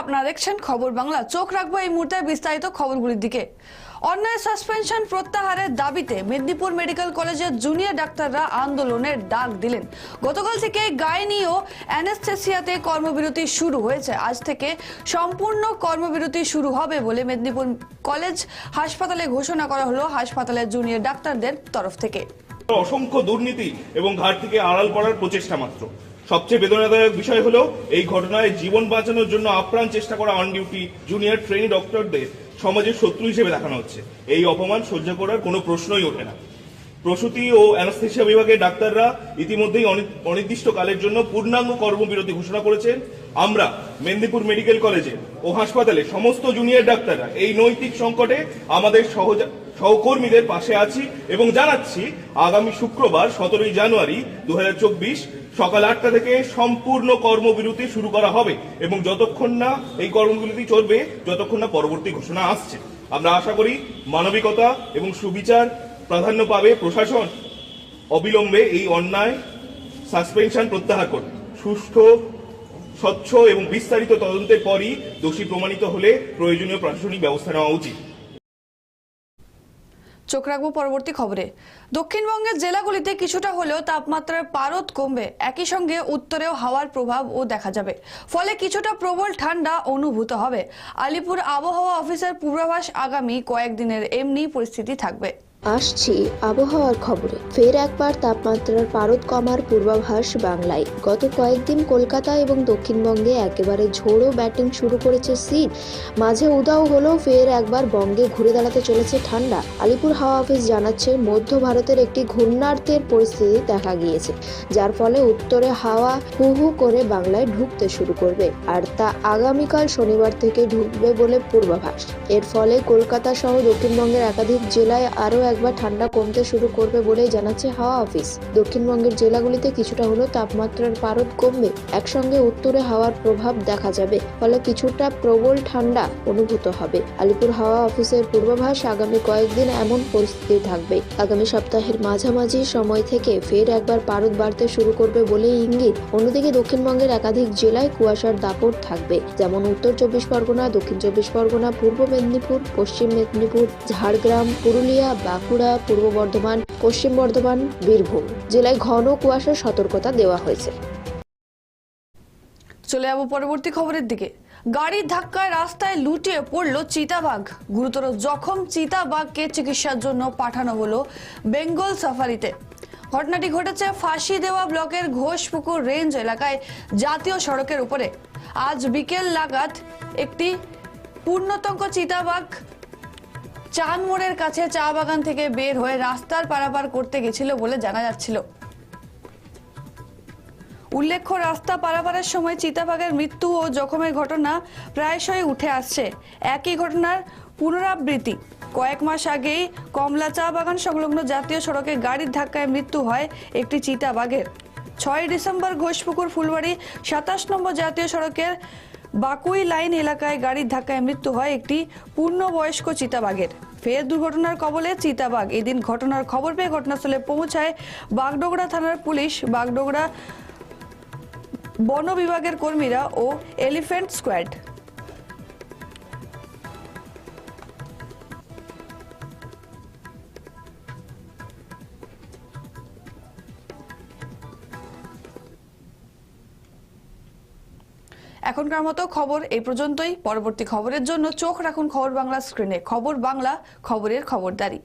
আপনারা দেখছেন খবর বাংলা। চোখ রাখব এই মুহূর্তে বিস্তারিত খবরগুলির দিকে। অন্যায় সাসপেনশন প্রত্যাহারের দাবিতে মেদিনীপুর মেডিকেল কলেজের জুনিয়র ডাক্তাররা আন্দোলনের ডাক দিলেন। গতকাল থেকে গাইনি ও অ্যানেস্থেসিয়াতে কর্মবিরতি শুরু হয়েছে। আজ থেকে সম্পূর্ণ কর্মবিরতি শুরু হবে বলে মেদিনীপুর কলেজ হাসপাতালে ঘোষণা করা হলো হাসপাতালের জুনিয়র ডাক্তারদের তরফ থেকে। অসংখ্য দুর্নীতি এবং ঘাট থেকে আড়াল করার প্রচেষ্টা মাত্র। সবচেয়ে বেদনাদায়ক বিষয় হলো, এই ঘটনায় জীবন বাঁচানোর জন্য আপ্রাণ চেষ্টা করা অন ডিউটি জুনিয়র ট্রেনি ডক্টরদের সমাজের শত্রু হিসেবে দেখানো হচ্ছে। এই অপমান সহ্য করার কোনো প্রশ্নই ওঠে না। প্রসূতি ও অ্যানাস্থেসিয়া বিভাগের ডাক্তাররা ইতিমধ্যেই অনি- অনির্দিষ্টকালের জন্য পূর্ণাঙ্গ কর্মবিরতি ঘোষণা করেছেন। আমরা মেদিনীপুর মেডিকেল কলেজে ও হাসপাতালে সমস্ত জুনিয়র ডাক্তাররা এই নৈতিক সংকটে আমাদের সহজা, সহকর্মীদের পাশে আছি এবং জানাচ্ছি, আগামী শুক্রবার সতেরোই জানুয়ারি দু হাজার চব্বিশ সকাল আটটা থেকে সম্পূর্ণ কর্মবিরতি শুরু করা হবে এবং যতক্ষণ না এই কর্মবিরতি চলবে, যতক্ষণ না পরবর্তী ঘোষণা আসছে। আমরা আশা করি মানবিকতা এবং সুবিচার প্রাধান্য পাবে প্রশাসন অবিলম্বে এই অন্যায় সাসপেনশন প্রত্যাহার করবে সুষ্ঠু, স্বচ্ছ এবং বিস্তারিত তদন্তের পরই দোষী প্রমাণিত হলে প্রয়োজনীয় প্রশাসনিক ব্যবস্থা নেওয়া উচিত। চোখ রাখব পরবর্তী খবরে। দক্ষিণবঙ্গের জেলাগুলিতে কিছুটা হলেও তাপমাত্রার পারদ কমবে। একই সঙ্গে উত্তরেও হাওয়ার প্রভাবও দেখা যাবে। ফলে কিছুটা প্রবল ঠান্ডা অনুভূত হবে। আলিপুর আবহাওয়া অফিসের পূর্বাভাস আগামী কয়েকদিনের এমনি পরিস্থিতি থাকবে। আসছি আবহাওয়ার খবরে। ফের একবার তাপমাত্রার পারদ কমার পূর্বাভাস বাংলায়। গত কয়েকদিন কলকাতা এবং দক্ষিণবঙ্গে একেবারে ঝোড়ো ব্যাটিং শুরু করেছে শীত মাঝে উদাও হলেও ফের একবার বঙ্গে ঘুরে দাঁড়াতে চলেছে ঠান্ডা। আলিপুর হাওয়া অফিস জানাচ্ছে, মধ্য ভারতের একটি ঘূর্ণার্থের পরিস্থিতি দেখা গিয়েছে, যার ফলে উত্তরে হাওয়া হু হু করে বাংলায় ঢুকতে শুরু করবে। আর তা আগামীকাল শনিবার থেকে ঢুকবে বলে পূর্বাভাস। এর ফলে কলকাতা সহ দক্ষিণবঙ্গের একাধিক জেলায় আরও একবার ঠান্ডা কমতে শুরু করবে বলে জানাচ্ছে হাওয়া অফিস। দক্ষিণবঙ্গের জেলাগুলিতে কিছুটা হলেও তাপমাত্রার পারদ কমবে। একসঙ্গে উত্তরে হাওয়ার প্রভাব দেখা যাবে, ফলে কিছুটা প্রবল ঠান্ডা অনুভূত হবে। আলিপুর হাওয়া অফিসের পূর্বাভাস আগামী কয়েকদিন এমন পরিস্থিতি থাকবে। আগামী সপ্তাহের মাঝামাঝি সময় থেকে ফের একবার পারদ বাড়তে শুরু করবে বলে ইঙ্গিত। অন্যদিকে দক্ষিণবঙ্গের একাধিক জেলায় কুয়াশার দাপট থাকবে, যেমন উত্তর চব্বিশ পরগনা, দক্ষিণ চব্বিশ পরগনা, পূর্ব মেদিনীপুর, পশ্চিম মেদিনীপুর, ঝাড়গ্রাম, পুরুলিয়া, বাঁকুড়া পূর্ব বর্ধমান, পশ্চিম বর্ধমান, বীরভূম জেলায় ঘন কুয়াশার সতর্কতা দেওয়া হয়েছে। চলে যাব পরবর্তী খবরের দিকে। গাড়ির ধাক্কায় রাস্তায় লুটিয়ে পড়ল চিতাবাঘ। গুরুতর জখম চিতাবাঘকে চিকিৎসার জন্য পাঠানো হলো বেঙ্গল সাফারিতে। ঘটনাটি ঘটেছে ফাঁসি দেওয়া ব্লকের ঘোষপুকুর রেঞ্জ এলাকায় জাতীয় সড়কের উপরে। আজ বিকেল নাগাদ একটি পূর্ণতঙ্ক চিতাবাঘ চান মোড়ের কাছে চা বাগান থেকে বের হয়ে রাস্তার পারাপার করতে গেছিল বলে জানা যাচ্ছিল। উল্লেখ্য, রাস্তা পারাপারের সময় চিতাবাঘের মৃত্যু ও জখমের ঘটনা প্রায়শই উঠে আসছে। একই ঘটনার পুনরাবৃত্তি। কয়েক মাস আগেই কমলা চা বাগান সংলগ্ন জাতীয় সড়কে গাড়ির ধাক্কায় মৃত্যু হয় একটি চিতাবাঘের। ছয় ডিসেম্বর ঘোষপুকুর ফুলবাড়ি সাতাশ নম্বর জাতীয় সড়কের বাকুই লাইন এলাকায় গাড়ির ধাক্কায় মৃত্যু হয় একটি পূর্ণবয়স্ক চিতাবাঘের। ফের দুর্ঘটনার কবলে চিতাবাঘ এদিন ঘটনার খবর পেয়ে ঘটনাস্থলে পৌঁছায় বাগডোগরা থানার পুলিশ। বাগডোগরা বন বিভাগের কর্মীরা ও এলিফ্যান্ট স্কোয়াড। এখনকার মতো খবর এই পর্যন্তই। পরবর্তী খবরের জন্য চোখ রাখুন খবর বাংলা স্ক্রিনে। খবর বাংলা, খবরের খবরদারি।